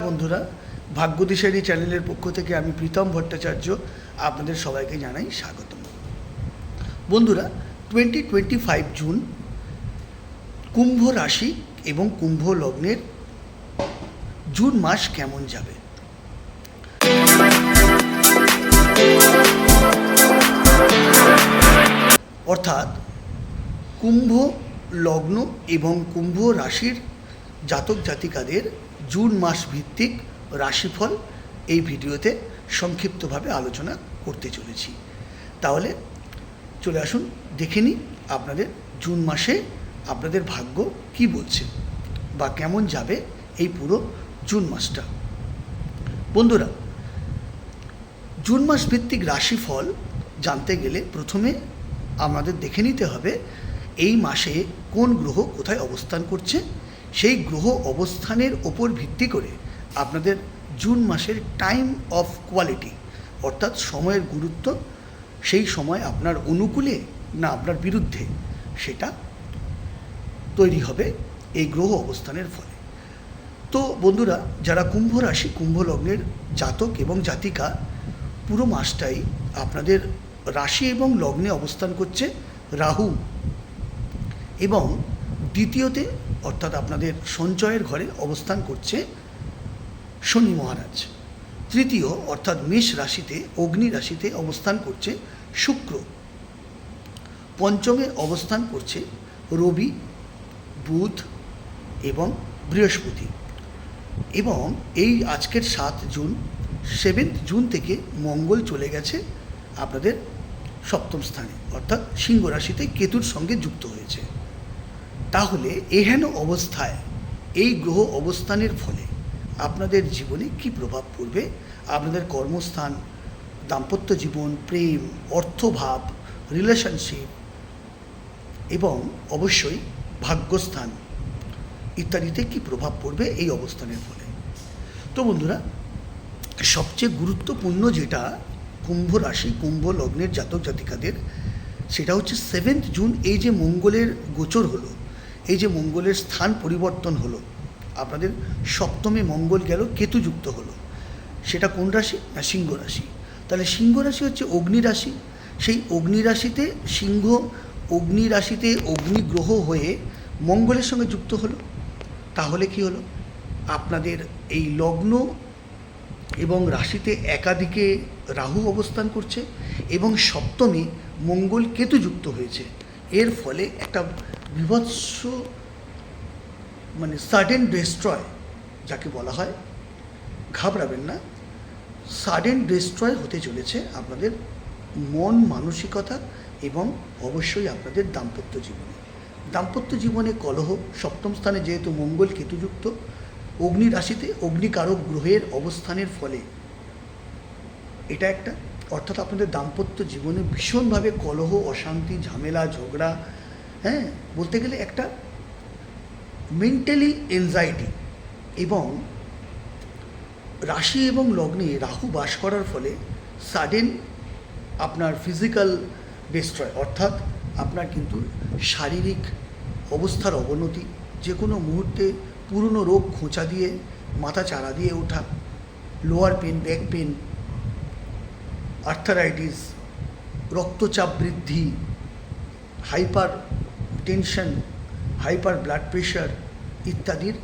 বন্ধুরা, ভাগ্যদিশারী চ্যানেলের পক্ষ থেকে আমি প্রীতম ভট্টাচার্য আপনাদের সবাইকে জানাই স্বাগতম। বন্ধুরা টোয়েন্টি টোয়েন্টি ফাইভ জুন কুম্ভ রাশি এবং কুম্ভ লগ্নের জুন মাস কেমন যাবে? অর্থাৎ কুম্ভ লগ্ন এবং কুম্ভ রাশির জাতক জাতিকাদের জুন মাস ভিত্তিক রাশিফল এই ভিডিওতে সংক্ষিপ্তভাবে আলোচনা করতে চলেছি। তাহলে চলে আসুন, দেখে নিই আপনাদের জুন মাসে আপনাদের ভাগ্য কি বলছে বা কেমন যাবে এই পুরো জুন মাসটা। বন্ধুরা, জুন মাস ভিত্তিক রাশিফল জানতে গেলে প্রথমে আমাদের দেখে নিতে হবে এই মাসে কোন গ্রহ কোথায় অবস্থান করছে সেই গ্রহ অবস্থানের ওপর ভিত্তি করে আপনাদের জুন মাসের টাইম অফ কোয়ালিটি, অর্থাৎ সময়ের গুরুত্ব, সেই সময় আপনার অনুকূলে না আপনার বিরুদ্ধে, সেটা তৈরি হবে এই গ্রহ অবস্থানের ফলে। তো বন্ধুরা, যারা কুম্ভ রাশি, কুম্ভ লগ্নের জাতক এবং জাতিকা, পুরো মাসটাই আপনাদের রাশি এবং লগ্নে অবস্থান করছে রাহু এবং দ্বিতীয়তে অর্থাৎ আপনাদের সঞ্চয়ের ঘরে অবস্থান করছে শনি মহারাজ। তৃতীয়, অর্থাৎ মেষ রাশিতে, অগ্নি রাশিতে অবস্থান করছে শুক্র। পঞ্চমে অবস্থান করছে রবি, বুধ এবং বৃহস্পতি এবং এই আজকের সাত জুন, সেভেন্থ জুন থেকে মঙ্গল চলে গেছে আপনাদের সপ্তম স্থানে, অর্থাৎ সিংহ রাশিতে কেতুর সঙ্গে যুক্ত হয়েছে। তাহলে এহেন অবস্থায়, এই গ্রহ অবস্থানের ফলে আপনাদের জীবনে কি প্রভাব পড়বে? আপনাদের কর্মস্থান, দাম্পত্য জীবন, প্রেম, অর্থভাব রিলেশনশিপ এবং অবশ্যই ভাগ্যস্থান ইত্যাদিতে কি প্রভাব পড়বে এই অবস্থানের ফলে? তো বন্ধুরা, সবচেয়ে গুরুত্বপূর্ণ যেটা কুম্ভ রাশি, কুম্ভ লগ্নের জাতক জাতিকাদের, সেটা হচ্ছে সেভেন্থ জুন এই যে মঙ্গলের গোচর হলো এই যে মঙ্গলের স্থান পরিবর্তন হলো, আপনাদের সপ্তমে মঙ্গল গেল, কেতুযুক্ত হলো। সেটা কোন রাশি? না, সিংহ রাশি। তাহলে সিংহ রাশি হচ্ছে অগ্নি রাশি। সেই অগ্নি রাশিতে সিংহ, অগ্নি রাশিতে অগ্নি গ্রহ হয়ে মঙ্গলের সঙ্গে যুক্ত হলো। তাহলে কি হলো? আপনাদের এই লগ্ন এবং রাশিতে একাধিকে রাহু অবস্থান করছে এবং সপ্তমে মঙ্গল কেতু যুক্ত হয়েছে। এর ফলে একটা বিভৎস মানে সাডেন ডেস্ট্রয় যাকে বলা হয়, ঘাবড়াবেন না। সাডেন ডেস্ট্রয় হতে চলেছে আপনাদের মন, মানসিকতা এবং অবশ্যই আপনাদের দাম্পত্য জীবনে। দাম্পত্য জীবনে কলহ, সপ্তম স্থানে যেহেতু মঙ্গল কেতুযুক্ত, অগ্নি রাশিতে অগ্নিকারক গ্রহের অবস্থানের ফলে এটা একটা। অর্থাৎ আপনাদের দাম্পত্য জীবনে ভীষণভাবে কলহ, অশান্তি, ঝামেলা, ঝগড়া হ্যাঁ বলতে গেলে একটা মেন্টালি এনজাইটি এবং রাশি এবং লগ্নে রাহু বাস করার ফলে সাডেন আপনার ফিজিক্যাল ডিস্ট্রয় অর্থাৎ আপনার কিন্তু শারীরিক অবস্থার অবনতি যে কোনো মুহূর্তে পুরনো রোগ খোঁচা দিয়ে, মাথা চারা দিয়ে ওঠা lower pain back pain arthritis রক্তচাপ বৃদ্ধি hypertension hyper blood pressure ইত্যাদির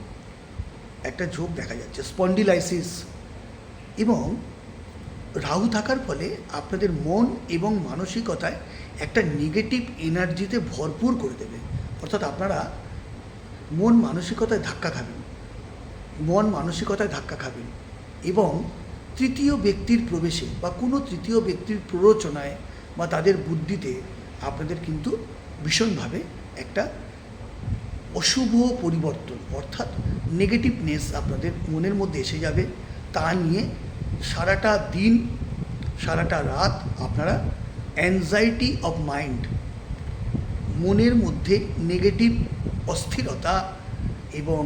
একটা ঝোঁক দেখা যাচ্ছে স্পন্ডিলাইসিস এবং রাহু থাকার ফলে আপনাদের মন এবং মানসিকতায় একটা নেগেটিভ এনার্জিতে ভরপুর করে দেবে। অর্থাৎ আপনারা মন মানসিকতায় ধাক্কা খাবেন, মন মানসিকতায় ধাক্কা খাবেন এবং তৃতীয় ব্যক্তির প্রবেশে বা কোনো তৃতীয় ব্যক্তির প্ররোচনায় বা তাদের বুদ্ধিতে আপনাদের কিন্তু ভীষণভাবে একটা অশুভ পরিবর্তন, অর্থাৎ নেগেটিভনেস আপনাদের মনের মধ্যে এসে যাবে। তা নিয়ে সারাটা দিন, সারাটা রাত আপনারা অ্যাংজাইটি অফ মাইন্ড মনের মধ্যে নেগেটিভ অস্থিরতা এবং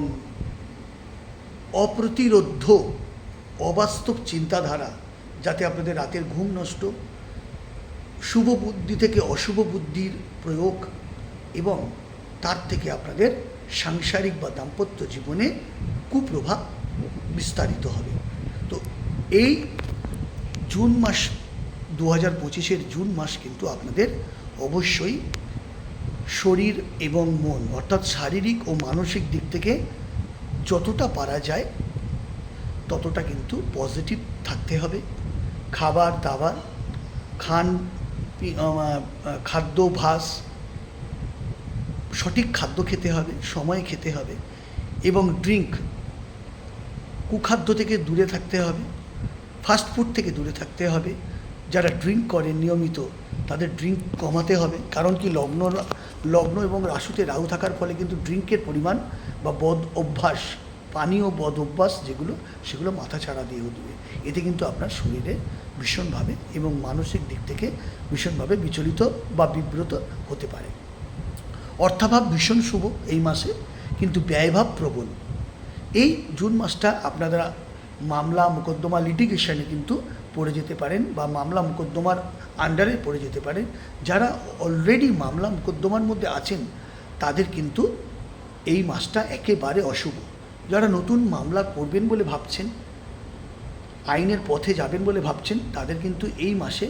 অপ্রতিরোধ্য অবাস্তব চিন্তাধারা, যাতে আপনাদের রাতের ঘুম নষ্ট, শুভ বুদ্ধি থেকে অশুভ বুদ্ধির প্রয়োগ এবং তার থেকে আপনাদের সাংসারিক বা দাম্পত্য জীবনে কুপ্রভাব বিস্তারিত হবে। তো এই জুন মাস দু হাজার পঁচিশের জুন মাস কিন্তু আপনাদের অবশ্যই শরীর এবং মন, অর্থাৎ শারীরিক ও মানসিক দিক থেকে যতটা পারা যায় ততটা কিন্তু পজিটিভ থাকতে হবে। খাবার, দাবার, খান খাদ্যাভাস সঠিক খাদ্য খেতে হবে, সময়ে খেতে হবে এবং ড্রিঙ্ক কুখাদ্য থেকে দূরে থাকতে হবে ফাস্ট ফুড থেকে দূরে থাকতে হবে। যারা ড্রিঙ্ক করে নিয়মিত, তাদের ড্রিঙ্ক কমাতে হবে। কারণ কি, লগ্ন লগ্ন এবং রাশুতে রাহু থাকার ফলে কিন্তু ড্রিঙ্কের পরিমাণ বা বদ অভ্যাস, পানীয় বদ অভ্যাস যেগুলো, সেগুলো মাথা ছাড়া দিয়ে উঠবে। এতে কিন্তু আপনার শরীরে ভীষণভাবে এবং মানসিক দিক থেকে ভীষণভাবে বিচলিত বা বিব্রত হতে পারে। অর্থাভাব ভীষণ শুভ এই মাসে, কিন্তু ব্যয়ভাব প্রবল। এই জুন মাসটা আপনারা মামলা মোকদ্দমা লিটিগেশনে কিন্তু পড়ে যেতে পারেন বা মামলা মোকদ্দমার আন্ডারে পড়ে যেতে পারেন। যারা অলরেডি মামলা মোকদ্দমার মধ্যে আছেন, তাদের কিন্তু এই মাসটা একেবারে অশুভ। যারা নতুন মামলা করবেন বলে ভাবছেন, আইনের পথে যাবেন বলে ভাবছেন, তাদের কিন্তু এই মাসে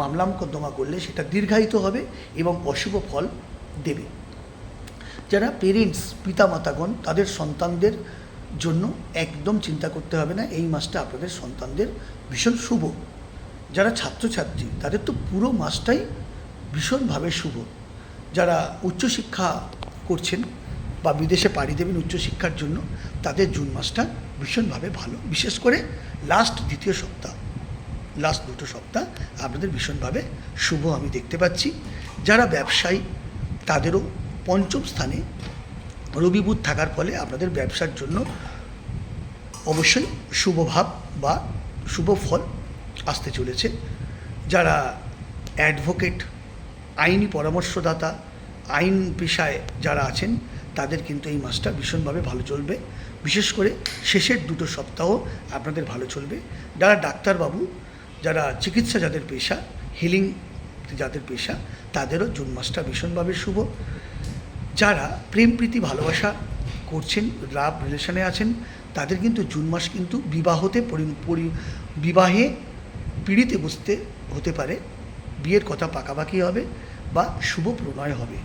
মামলা মোকদ্দমা করলে সেটা দীর্ঘায়িত হবে এবং অশুভ ফল দেবে। যারা পেরেন্টস পিতামাতাগণ, তাদের সন্তানদের জন্য একদম চিন্তা করতে হবে না, এই মাসটা আপনাদের সন্তানদের ভীষণ শুভ। যারা ছাত্রছাত্রী, তাদের তো পুরো মাসটাই ভীষণভাবে শুভ। যারা উচ্চশিক্ষা করছেন বা বিদেশে পাড়ি দেবেন উচ্চশিক্ষার জন্য, তাদের জুন মাসটা ভীষণভাবে ভালো। বিশেষ করে লাস্ট দ্বিতীয় সপ্তাহ লাস্ট দুটো সপ্তাহ আপনাদের ভীষণভাবে শুভ আমি দেখতে পাচ্ছি। যারা ব্যবসায়ী তাদেরও পঞ্চম স্থানে রবি বুধ থাকার ফলে আপনাদের ব্যবসার জন্য অবশ্যই শুভ ভাব বা শুভ ফল আসতে চলেছে। যারা অ্যাডভোকেট, আইনি পরামর্শদাতা, আইন পেশায় যারা আছেন, তাদের কিন্তু এই মাসটা ভীষণভাবে ভালো চলবে। বিশেষ করে শেষের দুটো সপ্তাহ আপনাদের ভালো চলবে। যারা ডাক্তারবাবু, যারা চিকিৎসা যাদের পেশা হিলিং যাদের পেশা, তাদেরও জুন মাসটা ভীষণভাবে শুভ। যারা প্রেম, প্রীতি, ভালোবাসা করছেন লাভ রিলেশনে আছেন, তাদের কিন্তু জুন মাস কিন্তু বিবাহতে পরি- বিবাহে পিড়িতে বসতে হতে পারে। বিয়ের কথা পাকাপাকি হবে বা শুভ প্রণয় হবে।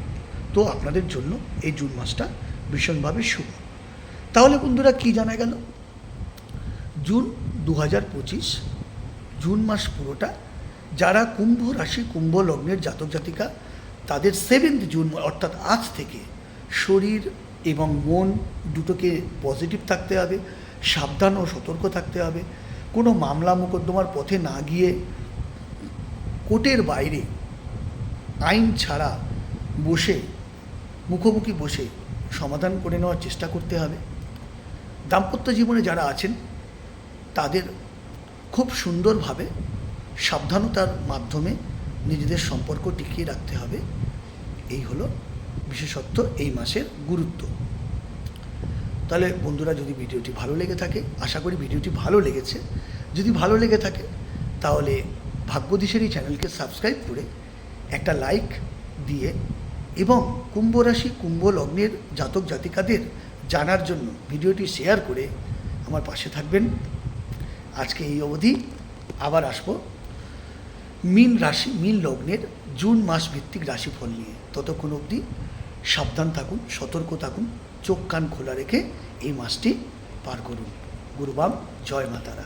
তো আপনাদের জন্য এই জুন মাসটা ভীষণভাবে শুভ। তাহলে বন্ধুরা কি জানা গেল? জুন দু হাজার পঁচিশ, জুন মাস পুরোটা যারা কুম্ভ রাশি, কুম্ভ লগ্নের জাতক জাতিকা, তাদের সেভেন্থ জুন অর্থাৎ আজ থেকে শরীর এবং মন দুটোকে পজিটিভ থাকতে হবে, সাবধান ও সতর্ক থাকতে হবে। কোনো মামলা মোকদ্দমার পথে না গিয়ে কোর্টের বাইরে আইন ছাড়া বসে, মুখোমুখি বসে সমাধান করে নেওয়ার চেষ্টা করতে হবে। দাম্পত্য জীবনে যারা আছেন, তাদের খুব সুন্দরভাবে সাবধানতার মাধ্যমে নিজেদের সম্পর্ক টিকিয়ে রাখতে হবে। এই হলো বিশেষত্ব এই মাসের গুরুত্ব। তাহলে বন্ধুরা, যদি ভিডিওটি ভালো লেগে থাকে, আশা করি ভিডিওটি ভালো লেগেছে। যদি ভালো লেগে থাকে, তাহলে ভাগ্যদিশের এই চ্যানেলকে সাবস্ক্রাইব করে একটা লাইক দিয়ে এবং কুম্ভ রাশি, কুম্ভ লগ্নের জাতক জাতিকাদের জানার জন্য ভিডিওটি শেয়ার করে আমার পাশে থাকবেন। আজকে এই অবধি। আবার আসব মিন রাশি, মিন লগ্নের জুন মাস ভিত্তিক রাশিফল নিয়ে ততক্ষণ অবধি সাবধান থাকুন, সতর্ক থাকুন, চোখ কান খোলা রেখে এই মাসটি পার করুন। গুরুবাম, জয় মাতারা